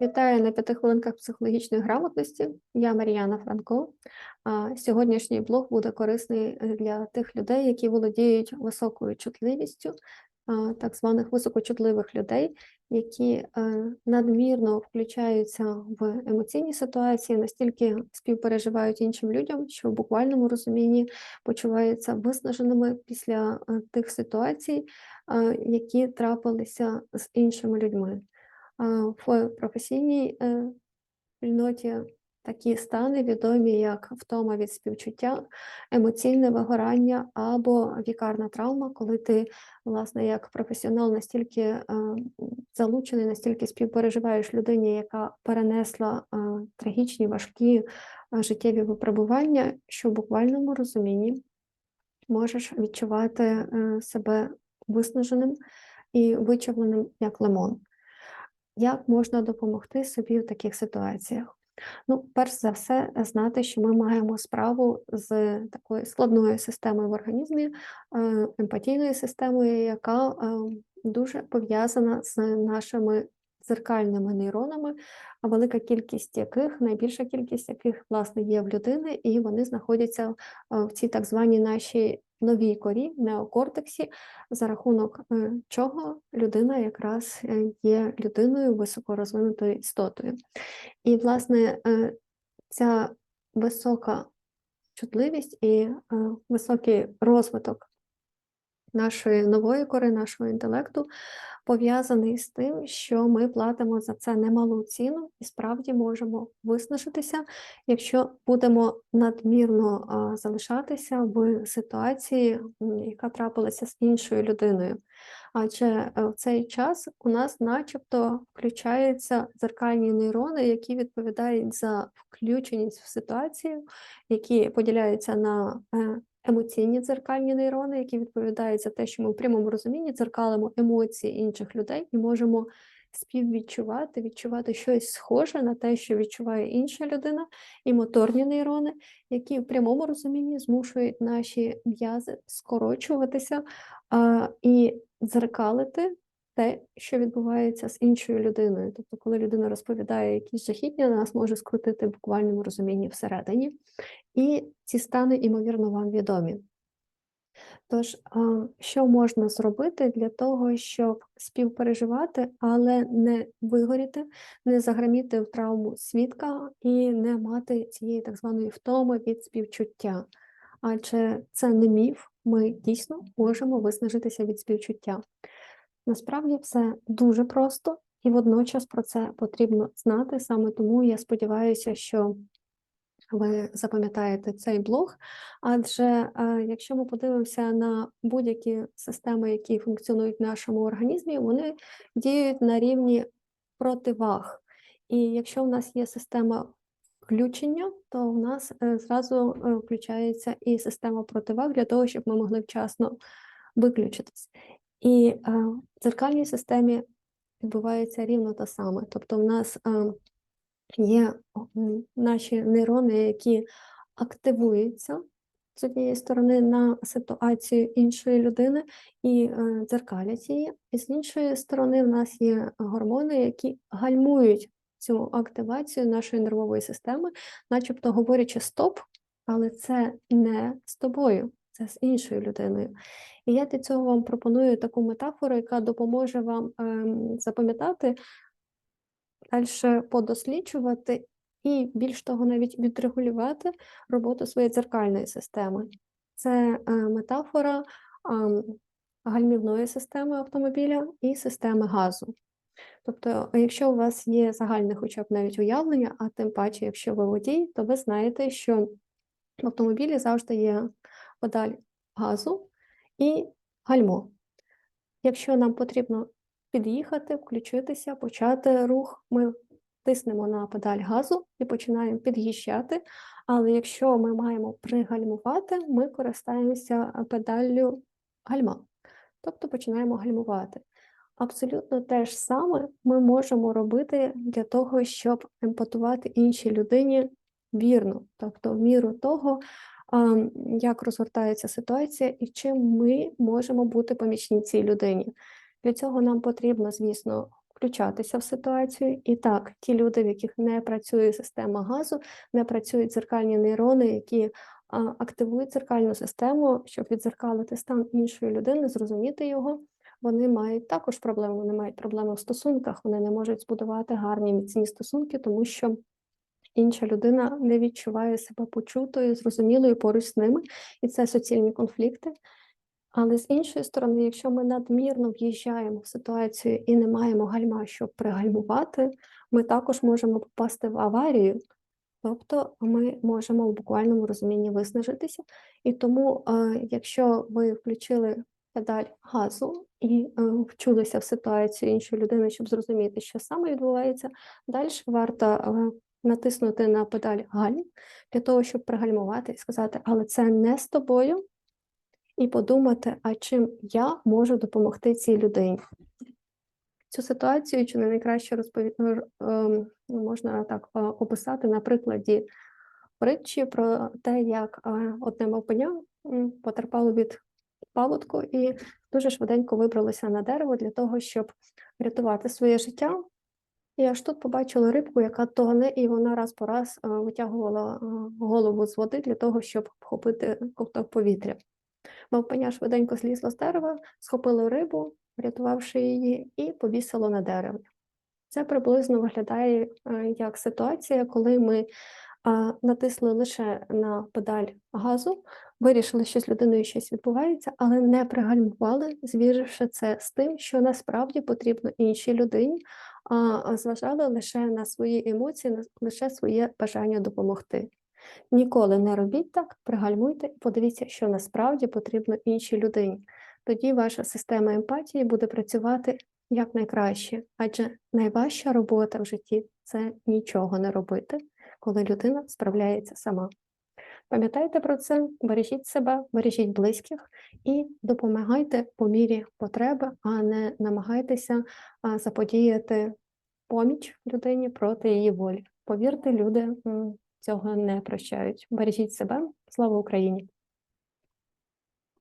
Вітаю на п'яти хвилинках психологічної грамотності. Я Мар'яна Франко. Сьогоднішній блог буде корисний е, для тих людей, які володіють високою чутливістю, так званих високочутливих людей, які е, надмірно включаються в емоційні ситуації, настільки співпереживають іншим людям, що в буквальному розумінні почуваються виснаженими після е, тих ситуацій, які трапилися з іншими людьми. А, В професійній спільноті такі стани відомі як втома від співчуття, емоційне вигорання або вікарна травма, коли ти, власне, як професіонал настільки е, залучений, настільки співпереживаєш людині, яка перенесла е, трагічні, важкі е, життєві випробування, що в буквальному розумінні можеш відчувати себе виснаженим і вичавленим як лимон. Як можна допомогти собі в таких ситуаціях? Ну, перш за все, знати, що ми маємо справу з такою складною системою в організмі, е, емпатійною системою, яка е, дуже пов'язана з нашими дзеркальними нейронами, а велика кількість яких, найбільша кількість яких, власне, є в людини, і вони знаходяться е, в цій так званій нашій новій корі, неокортексі, за рахунок е, чого людина якраз е, є людиною високорозвинутою істотою. І, власне, е, ця висока чутливість і високий розвиток нашої нової кори, нашого інтелекту пов'язаний з тим, що ми платимо за це немалу ціну і справді можемо виснажитися, якщо будемо надмірно залишатися в ситуації, яка трапилася з іншою людиною. Адже е, в цей час у нас начебто включаються дзеркальні нейрони, які відповідають за включеність в ситуацію, які поділяються на е, емоційні дзеркальні нейрони, які відповідають за те, що ми в прямому розумінні дзеркалимо емоції інших людей і можемо співвідчувати, відчувати щось схоже на те, що відчуває інша людина, і моторні нейрони, які в прямому розумінні змушують наші м'язи скорочуватися а, і дзеркалити те, що відбувається з іншою людиною. Тобто, коли людина розповідає якісь жахіття, нас може скрутити в буквальному розумінні всередині. І ці стани, ймовірно, вам відомі. Тож, що можна зробити для того, щоб співпереживати, але не вигоріти, не заграміти в травму свідка і не мати цієї так званої втоми від співчуття? Адже це не міф, ми дійсно можемо виснажитися від співчуття. Насправді все дуже просто, і водночас про це потрібно знати. Саме тому я сподіваюся, що ви запам'ятаєте цей блог, адже е, якщо ми подивимося на будь-які системи, які функціонують в нашому організмі, вони діють на рівні противаг. І якщо в нас є система включення, то в нас е, зразу е, включається і система противаг для того, щоб ми могли вчасно виключитись. І е, в дзеркальній системі відбувається рівно те саме. Тобто, в нас є наші нейрони, які активуються з однієї сторони на ситуацію іншої людини і дзеркалять її, і з іншої сторони, в нас є гормони, які гальмують цю активацію нашої нервової системи, начебто говорячи стоп, але це не з тобою, це з іншою людиною. І я для цього вам пропоную таку метафору, яка допоможе вам ем, запам'ятати, далі подосліджувати і більш того, навіть відрегулювати роботу своєї дзеркальної системи. Це е, метафора ем, гальмівної системи автомобіля і системи газу. Тобто, якщо у вас є загальне хоча б навіть уявлення, а тим паче, якщо ви водій, то ви знаєте, що в автомобілі завжди є педаль газу і гальмо. Якщо нам потрібно під'їхати, включитися, почати рух, ми тиснемо на педаль газу і починаємо під'їжджати. Але якщо ми маємо пригальмувати, ми користаємося педаллю гальма, тобто починаємо гальмувати. Абсолютно те ж саме ми можемо робити для того, щоб емпатувати іншій людині вірно, тобто в міру того, як розгортається ситуація і чим ми можемо бути помічні цій людині. Для цього нам потрібно, звісно, включатися в ситуацію. І так, ті люди, в яких не працює система газу, не працюють дзеркальні нейрони, які активують дзеркальну систему, щоб відзеркалити стан іншої людини, зрозуміти його. Вони мають також проблеми, вони мають проблеми в стосунках, вони не можуть збудувати гарні міцні стосунки, тому що інша людина не відчуває себе почутою, зрозумілою поруч з ними, і це суцільні конфлікти. Але з іншої сторони, якщо ми надмірно в'їжджаємо в ситуацію і не маємо гальма, щоб пригальмувати, ми також можемо попасти в аварію. Тобто ми можемо в буквальному розумінні виснажитися. І тому, е, якщо ви включили педаль газу і е, вчулися в ситуацію іншої людини, щоб зрозуміти, що саме відбувається, далі варто е, натиснути на педаль гальм для того, щоб пригальмувати і сказати, але це не з тобою, і подумати, а чим я можу допомогти цій людині. Цю ситуацію чи не найкраще розпові... е, можна так е, описати на прикладі притчі про те, як е, одне мавпеня потерпало від паводку і дуже швиденько вибралося на дерево для того, щоб рятувати своє життя. І аж тут побачила рибку, яка тоне, і вона раз по раз е, витягувала е, голову з води для того, щоб вхопити ковток повітря. Мавпеня швиденько злізла з дерева, схопила рибу, врятувавши її, і повісило на дереві. Це приблизно виглядає е, як ситуація, коли ми натисли лише на педаль газу, вирішили, що з людиною щось відбувається, але не пригальмували, звіривши це з тим, що насправді потрібно іншій людині, а зважали лише на свої емоції, лише своє бажання допомогти. Ніколи не робіть так, пригальмуйте і подивіться, що насправді потрібно іншій людині. Тоді ваша система емпатії буде працювати якнайкраще, адже найважча робота в житті це нічого не робити, коли людина справляється сама. Пам'ятайте про це, бережіть себе, бережіть близьких і допомагайте по мірі потреби, а не намагайтеся заподіяти поміч людині проти її волі. Повірте, люди цього не прощають. Бережіть себе, слава Україні!